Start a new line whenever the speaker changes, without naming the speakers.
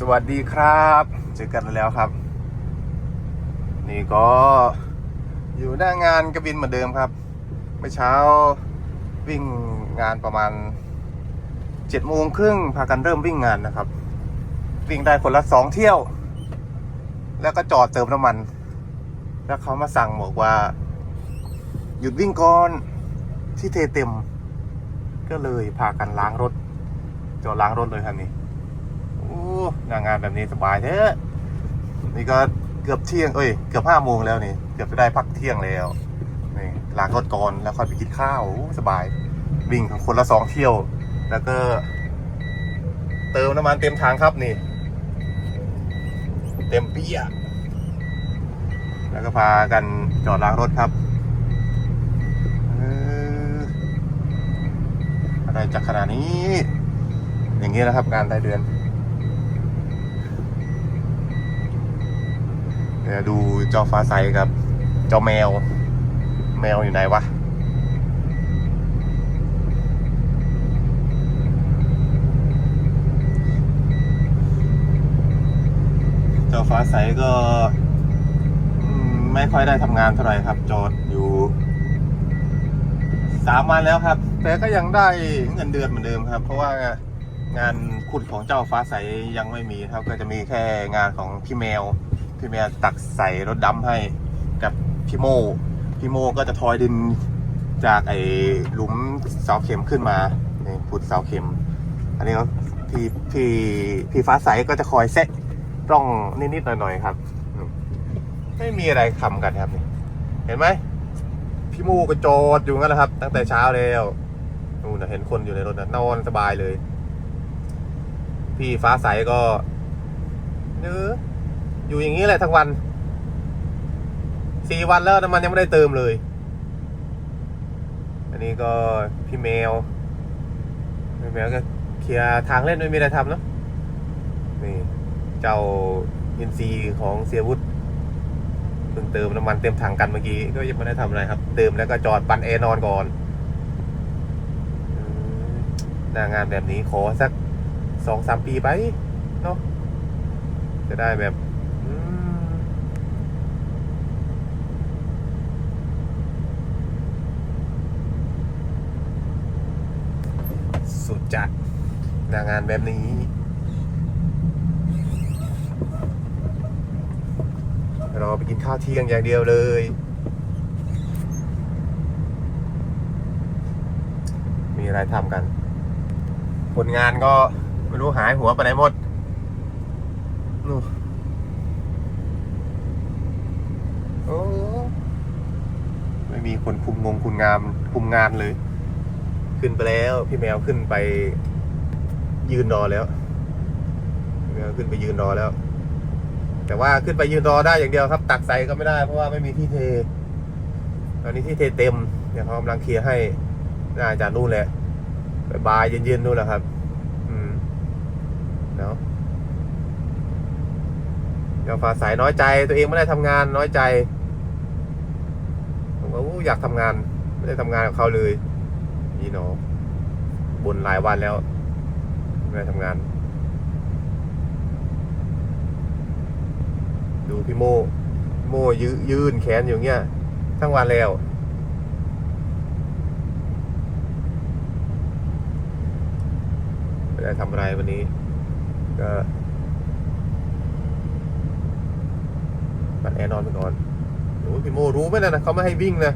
สวัสดีครับเจอกันแล้วครับ นี่ก็อยู่หน้างานกระบินเหมือนเดิมครับเมื่อเช้าวิ่งงานประมาณเจ็ดโมงครึ่งพากันเริ่มวิ่งงานนะครับ วิ่งได้คนละสองเที่ยว แล้วก็จอดเติมน้ำมัน แล้วเขามาสั่งบอกว่า หยุดวิ่งก่อนที่เทเต็ม ก็เลยพากันล้างรถจอดล้างรถเลยครับนี่ หนางานแบบนี้สบายแท้นี่ก็เกือบเที่ยงเอ้ยเกือบห้าโมงแล้วนี่เกือบจะได้พักเที่ยงแล้วนี่ล้างรถก่อนแล้วค่อยไปกินข้าวสบายวิ่งคนละสองเที่ยว แล้วก็ เติมน้ำมันเต็มถังครับนี่ เต็มเปี้ยแล้วก็พากันจอดล้างรถครับอออะไรจากขนาดนี้ อย่างนี้นะครับงานรายเดือน เดี๋ยวดูจอฟ้าใสครับ จอแมว แมวอยู่ไหนวะ จอฟ้าใสก็ไม่ค่อยได้ทำงานเท่าไหร่ครับ จอดอยู่สามวันแล้วครับ แต่ก็ยังได้เงินเดือนเหมือนเดิมครับ เพราะว่างานขุดของเจ้าฟ้าใสยังไม่มีครับ ก็จะมีแค่งานของพี่แมว พี่แมวตักใส่รถดำให้กับพี่โมพี่โมก็จะทอยดินจากไอ้หลุมเสาเข็มขึ้นมานี่ขุดเสาเข็ม อันนี้ก็พี่พี่พี่ฟ้าใสก็จะคอยแซะร่องนิดๆหน่อยๆครับ ไม่มีอะไรทำกันครับนี่เห็นไหมพี่โมก็จอดอยู่งั้นแหละครับ ตั้งแต่เช้าแล้วนู่นเห็นคนอยู่ในรถนะนอนสบายเลย พี่ฟ้าใสก็เนื้อ อยู่อย่างนี้แหละทั้งวันสี่วันแล้วน้ำมันยังไม่ได้เติมเลย อันนี้ก็พี่แมวพี่แมวก็เคลียร์ทางเล่นไม่มีอะไรทำเนาะนี่เจ้าอินซีของเสียวุฒเพิ่งเติมน้ำมันเต็มถังกันเมื่อกี้ก็ยังไม่ได้ทำอะไรครับ เติมแล้วก็จอดปั่นแอร์นอนก่อนหน้างานแบบนี้ขอสักสองสามปีไปเนาะจะได้แบบอืม สุดจัดหน้างานแบบนี้รอไปกินข้าวเที่ยงอย่างเดียวเลย มีอะไรทำกัน ผลงานก็ไม่รู้หายหัวไปไหนหมดนู่โอ้ไม่มีคนคุมงงคุมงานคุมงานเลย ขึ้นไปแล้ว พี่แมวขึ้นไปยืนรอแล้วแมวขึ้นไปยืนรอแล้ว แต่ว่าขึ้นไปยืนรอได้อย่างเดียวครับ ตักใส่ก็ไม่ได้เพราะว่าไม่มีที่เท ตอนนี้ที่เทเต็มเดี๋ยวเขากำลังเคลียร์ให้น่าจะนู่นแหละบายเย็นๆนู่นแหละครับ อืมเนาะเดี๋ยวฟ้าสายน้อยใจตัวเองไม่ได้ทำงานน้อยใจผมว่าอู้อยากทำงาน ไม่ได้ทำงานกับเขาเลย นี่เนาะบนหลายวันแล้วไม่ได้ทำงาน ดูพี่โม่โมยืยืนแขนอยู่เงี้ย ทั้งวันแล้ว ไม่ได้ทำอะไรวันนี้ ก็ปันแอร์นอนไปก่อนโอ้พี่โมรู้ไหมนะเขาไม่ให้วิ่งนะ